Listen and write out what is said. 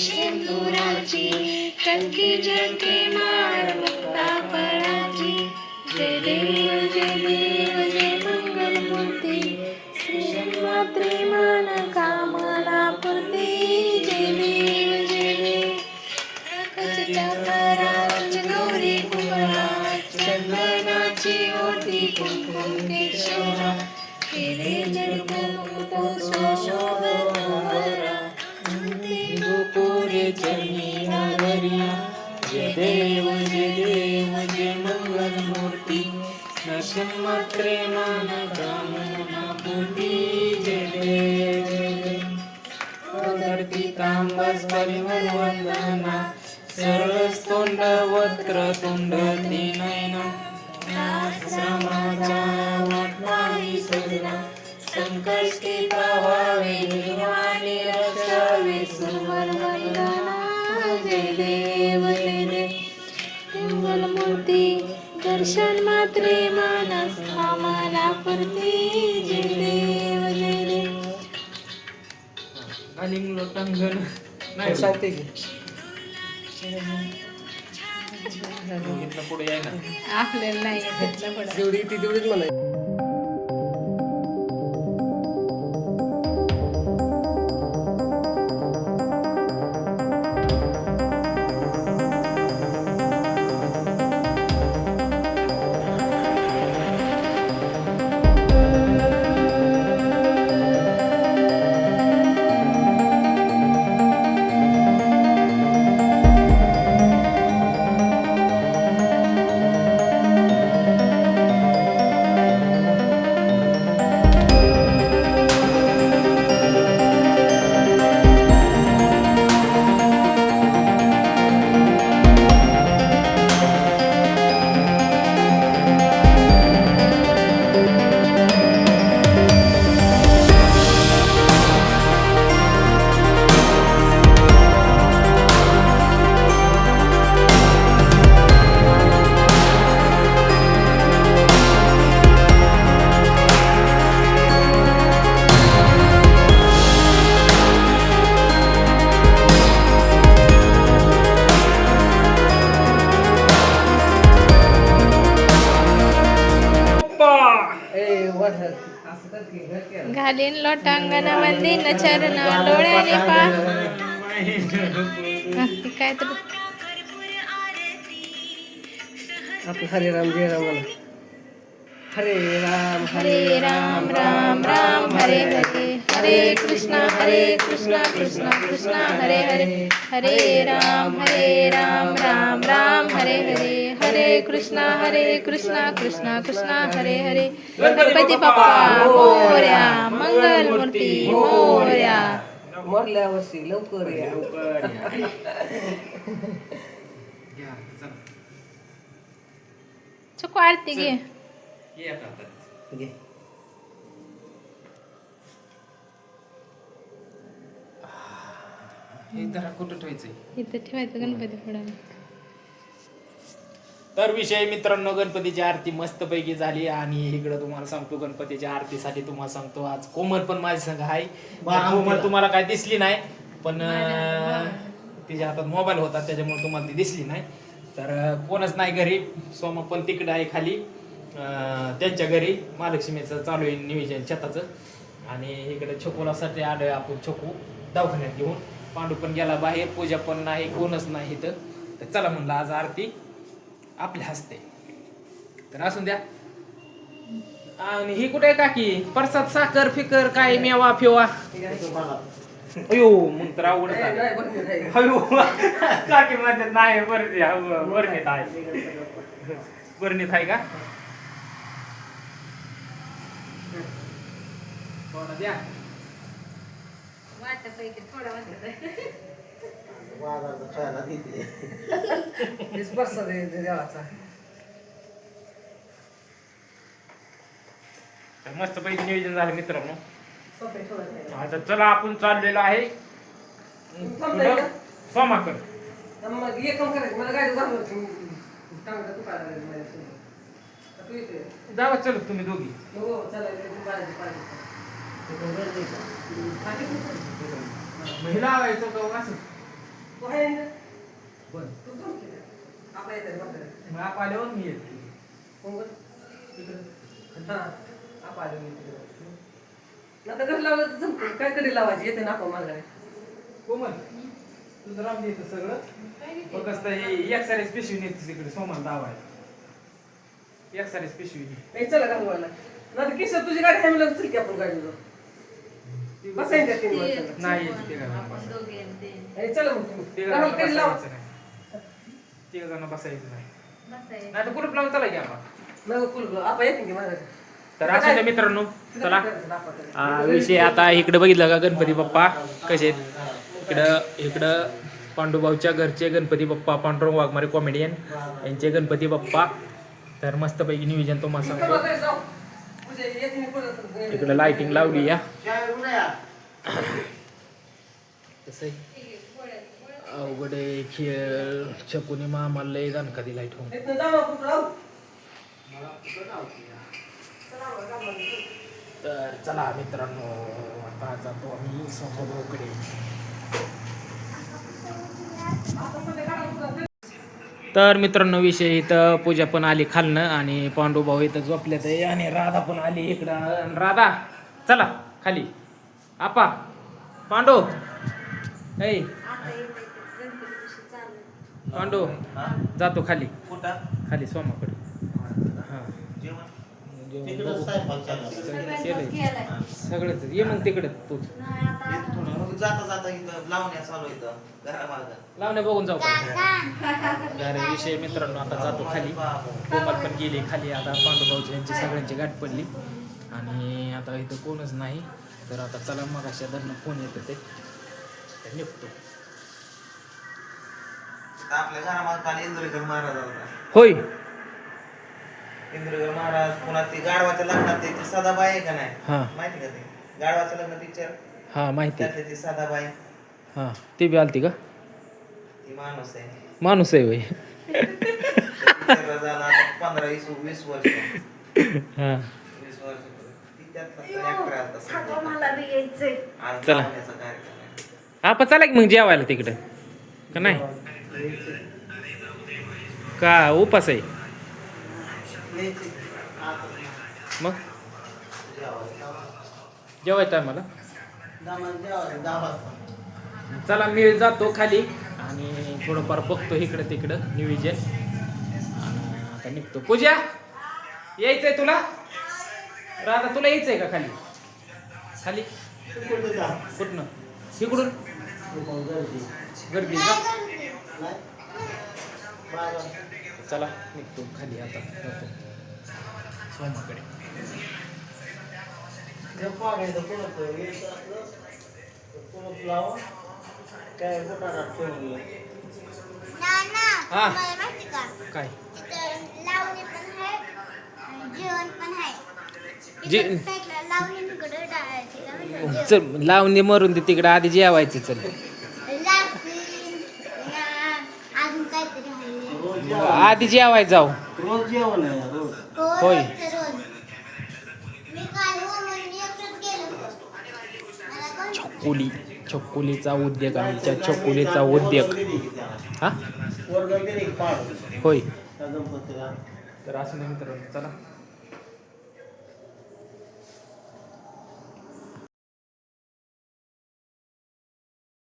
सिंदुराची टंकी जंकी माळ मुक्ता फळाची जय देव जय देव जय मंगल मूर्ती श्री मात्रे मान कामना पूर्ती. जय देव जय देव. देव जे देव जे मंगल मूर्ती नशन मात्रे मान कामना पूर्ती जय देव धरती तांबस परिमल वंदना सरस्तोंड वक्र तुंड त्रिनयन कामना पूर्ती जय देव जय देव आणि लोटांगण नाही सांगते की. इथनं पुढे याय ना आपल्याला नाही जेवढी ती तेवढीच म्हणाय घालीन लोटांगणामध्ये न चरण डोळ्याने पा. काय तर. आपलं हरे राम जय राम म्हणा हरे राम हरे राम राम राम हरे हरे हरे। कृष्णा हरे कृष्णा कृष्णा कृष्णा हरे हरे। हरे राम हरे राम राम राम हरे हरे। हरे कृष्णा हरे कृष्णा कृष्णा कृष्णा हरे हरे। गणपती बाप्पा मोर्या मंगल मूर्ती मोर्या। मरल्या वर्षी लवकर या. चुक आरती घे. घे. हे जरा कुठं ठेवायचंय? इथं ठेवायचं गणपती पुढे. तर विषय मित्रांनो गणपतीची आरती मस्तपैकी झाली आणि इकडं तुम्हाला सांगतो गणपतीच्या आरतीसाठी तुम्हाला सांगतो आज कोमल पण माझ्या संग आहे. कोमल तुम्हाला काय दिसली नाही पण तिच्या हातात मोबाईल होता त्याच्यामुळे तुम्हाला ती दिसली नाही. तर कोणच नाही घरी सोमा पण तिकडं आहे खाली. त्यांच्या घरी महालक्ष्मीचं चालू आहे नियोजन शेताचं आणि इकडे छोकोलासाठी आलोय आपण छोकू दवाखान्यात घेऊन पांडू पण गेला बाहेर पूजा पण नाही कोणच नाही तर चला म्हणलं आज आरती आपल्या हस्ते तर असून द्या आणि ही कुठे आहे काकी परसाद साखर फिकर काय मेवा फिवा अयो मग तर आवडत ए, नाही. अयो काकी म्हणतात नाही बरं बरणीत आहे बरणीत आहे का थोडं द्या. वीस वर्ष दे- दे देवाचा. तर मस्त पैकी नियोजन झालं मित्रांनो. सोपे थोडं आता चला आपण चाललेलो आहे? सोमाकर मग एक काम करायचं मला गाडी तू जावा चल तुम्ही दोघी. हो पाहिजे महिला लावायचं का असं? तू की. येतात म्हातारे. मग आप आल्यावर मी येते. हा. आपा आले मी. आता घर लावलं जमतं. काय कधी लावायची? येते ना आपण माघारी कोमल तुझं राम येतं सगळं. फक्त असतं हे एक सारीच पिशवी नेते तिकडे सोमाला दावायला एक सारीच पिशवी. नाही चला घालवायला नाही किशोर तुझी गाडी आहे चल की आपण गाडीवर तीन माणसाला. नाही येत ते. घराला चला मग तुम्ही ते घराला घराला कधी लावा. बसायचं नाही. ते बसायचं नाही. नाही तर कुठं लावून चला की आपण? नग कुल आपा येते की माझ्या तर असं ते मित्रांनो चला. आ, विषय आता इकडे बघितलं का गणपती बाप्पा? कसे आहेत? इकडं इकडं पांडुभाऊच्या घरचे गणपती बाप्पा पांडुरंग वाघमारे कॉमेडियन यांचे गणपती बाप्पा. तर मस्तपैकी नियोजन तुम्हाला सांगतो. इकडं लाइटिंग लावली या? अवघड आहे खेळ. छकुनी मामाला लय दणका दिलाय ठेवून तर चला मित्रांनो आता जातो आम्ही समोरकडे तर मित्रांनो विषय इथं पूजा पण आली खालनं आणि पांडुभाऊ इथं झोपल्यात आहे आणि राधा पण आली इकडं. आणि राधा चला खाली. आपा पांडू. ऐ. पांडू जातो खाली. खाली सोमाकडे. हां. केलंय. सगळंच. ये मग तिकडे तूच जाता जाता इथं लावण्या चालू इथं घरामागं लावण्या बघून जाऊ अरे विषय मित्रांनो आता जातो खाली. कोमल पण गेली खाली. आता पांडुभाऊची यांची सगळ्यांची गाठ पडली. आणि आता इथं कोणच नाही. तर आता चला मग अशा धरणं फोन येत ते. तर निघतो. आता आपल्या घरामागं काल इंदुरीकर महाराज होता होय. इंदुरीकर महाराज पुन्हा ती गाढवाच्या लग्नात ती सदाबाई आहे का नाही? हां. माहिती का ती? गाढवाचं लग्न पिक्चर हां माहिती. त्यातली ती सदाबाई. हां ती बी आलती का? ती माणूस आहे. माणूस आहे पिक्चरला झाला आता पंधरा वीस वीस वर्ष. हां. वीस वर्ष. ती त्यात फक्त actor आहे आता सध्या. मला बी यायचंय. आज चला. लावण्याचा कार्यक्रम आहे. आपण चला की मग जेवायला तिकडं. का नाही? का उपास आहे. मग? जेवायचं आहे मला चला मी जातो खाली आणि थोडंफार बघतो इकडं तिकडं नियोजन आणि आता निघतो. पूजा यायचंय तुला? राधा तुला यायचंय का खाली? खाली. कुठनं? इकडून. गर्दी का चला निघतो खाली आता. हा. काय इथं लावणी पण आहे आणि जेवण पण आहे. जे-. चल लावणी मरून दे तिकडे आधी जेवायचं चल. लापसी, ना, अजून काहीतरी आहे जेवाय जाऊ हो होय. रोजचं रोज मी काल हो म्हणून एकटंच गेलो होतो. मला कोण छकुली छकुलीचा उद्योग आमच्या छकुलीचा उद्योग. हा? होय. तर असं नाही मित्रांनो चला.